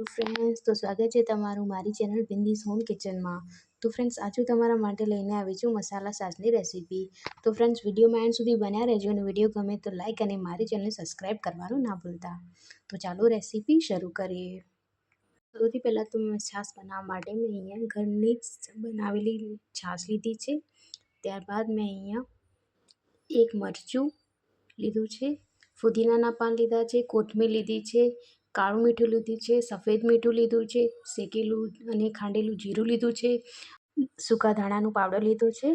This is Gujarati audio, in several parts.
હેલો ફ્રેન્ડ્સ તો સ્વાગત છે તમારું મારી ચેનલ બિંદીસ હોમ કિચનમાં તો ફ્રેન્ડ્સ આજે તમારા માટે લઈને આવી છું મસાલા સાસની રેસીપી તો ફ્રેન્ડ્સ વિડીયોમાં એન્ડ સુધી બન્યા રહેજો અને વીડિયો ગમે તો લાઇક અને મારી ચેનલ સબસ્ક્રાઈબ કરવાનું ના ભૂલતા. તો ચાલો રેસીપી શરૂ કરીએ. સૌથી પહેલાં તો મેં છાશ બનાવવા માટે મેં અહીંયા ઘરની જ બનાવેલી છાશ લીધી છે. ત્યારબાદ મેં અહીંયા એક મરચું લીધું છે. ફુદીનાના પાન લીધા છે, કોથમીર લીધી છે કાળું મીઠું લીધું છે, સફેદ મીઠું લીધું છે, શેકેલું અને ખાંડેલું જીરું લીધું છે, સૂકા ધાણાનું પાવડર લીધો છે.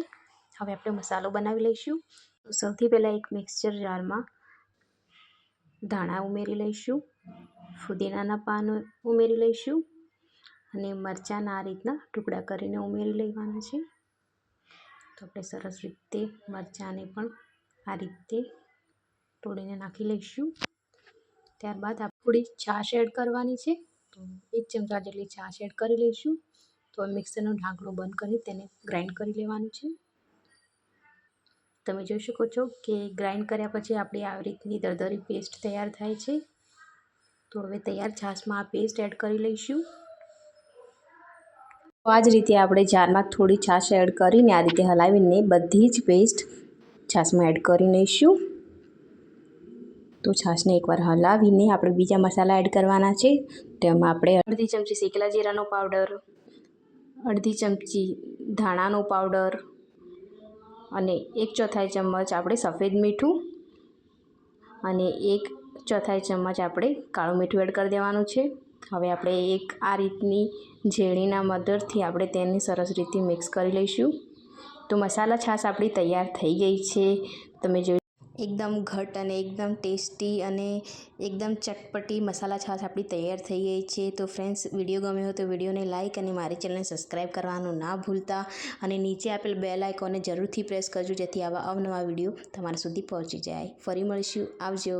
હવે આપણે મસાલો બનાવી લઈશું. સૌથી પહેલાં એક મિક્સચર જારમાં ધાણા ઉમેરી લઈશું. ફુદીનાના પાન ઉમેરી લઈશું અને મરચાંના આ રીતના ટુકડા કરીને ઉમેરી લેવાના છે. તો આપણે સરસ રીતે મરચાંને પણ આ રીતે તોડીને નાખી લઈશું. ત્યારબાદ થોડી છાશ એડ કરવાની છે. તો એક ચમચા જેટલી છાશ એડ કરી લઈશું. તો મિક્સરનો ઢાંકણો બંધ કરી તેને ગ્રાઇન્ડ કરી લેવાનું છે. તમે જોઈ શકો છો કે ગ્રાઇન્ડ કર્યા પછી આપણી આવી રીતની દરદરી પેસ્ટ તૈયાર થાય છે. તો હવે તૈયાર છાશમાં આ પેસ્ટ એડ કરી લઈશું. તો આ જ રીતે આપણે જારમાં થોડી છાશ એડ કરીને આ રીતે હલાવીને બધી જ પેસ્ટ છાશમાં એડ કરી લઈશું. તો છાશને એકવાર હલાવીને આપણે બીજા મસાલા એડ કરવાના છે. તેમાં આપણે અડધી ચમચી શેકેલા જીરાનો પાવડર અડધી ચમચી ધાણાનો પાવડર અને એક ચોથાઈ ચમચ આપણે સફેદ મીઠું અને એક ચોથાઈ ચમચ આપણે કાળું મીઠું એડ કરી દેવાનું છે. હવે આપણે એક આ રીતની ઝેણીના મદદથી આપણે તેને સરસ રીતે મિક્સ કરી લઈશું. તો મસાલા છાશ આપણી તૈયાર થઈ ગઈ છે. તમે જોઈ એકદમ ઘટ અને એકદમ ટેસ્ટી અને એકદમ ચટપટી મસાલા છાશ આપણી તૈયાર થઈ ગઈ છે. તો ફ્રેન્ડ્સ વીડિયો ગમ્યો હોય તો વિડીયોને લાઇક અને મારી ચેનલને સબસ્ક્રાઈબ કરવાનું ના ભૂલતા. અને નીચે આપેલ બે લાઇકોને જરૂરથી પ્રેસ કરજો, જેથી આવા અવનવા વીડિયો તમારા સુધી પહોંચી જાય. ફરી મળીશું. આવજો.